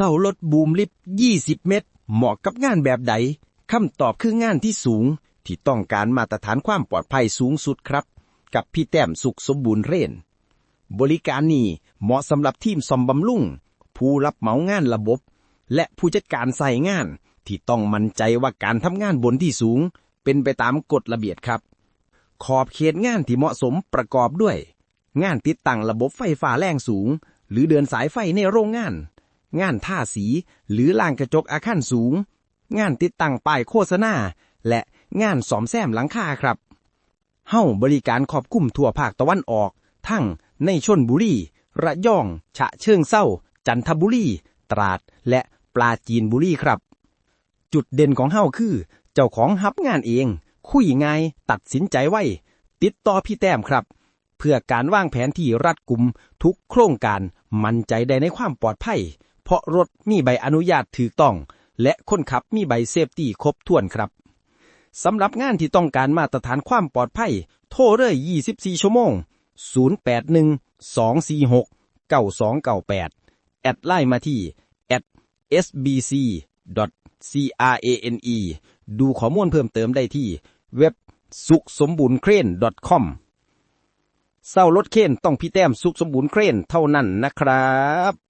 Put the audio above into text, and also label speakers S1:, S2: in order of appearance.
S1: เสารถบูมลิฟต์20 เมตร เหมาะกับงานแบบใดคำตอบคืองานที่สูง ที่ต้องการมาตรฐานความปลอดภัยสูงสุดครับ กับพี่แต้มสุขสมบูรณ์เรนบริการนี้เหมาะสำหรับทีมซ่อมบำรุง ผู้รับเหมางานระบบ และผู้จัดการใส่งาน ที่ต้องมั่นใจว่าการทำงานบนที่สูง เป็นไปตามกฎระเบียบครับ ขอบเขตงานที่เหมาะสมประกอบด้วย งานติดตั้งระบบไฟฟ้าแรงสูง หรือเดินสายไฟในโรงงาน งานท่าสีหรือล่างกระจกอาคารสูง งานติดตั้งป้ายโฆษณา และงานสอมแซมหลังคาครับ เฮ้าบริการขอบคุ้มทั่วภาคตะวันออก ทั้งในชนบุรี ระยอง ฉะเชิงเศร้า จันทบุรี ตราด และปราจีนบุรีครับ จุดเด่นของเฮ้าคือ เจ้าของฮับงานเอง คุยง่ายตัดสินใจไวติดต่อพี่แต้มครับ เพื่อการวางแผนที่รัดกุมทุกโครงการมั่นใจได้ในความปลอดภัย เพราะรถมีใบอนุญาตถูกต้อง และคนขับมีใบเซฟตี้ครบถ้วนครับสำหรับงานที่ต้องการมาตรฐานความปลอดภัย โทรเลย24 ชั่วโมง 081 246 9298 แอดไลน์มาที่ sbc crane ดูข้อมูลเพิ่มเติมได้ที่เว็บสุขสมบูรณ์เครน .com เศร้ารถเครนต้องพี่แต้มสุขสมบูรณ์เครนเท่านั้นนะครับ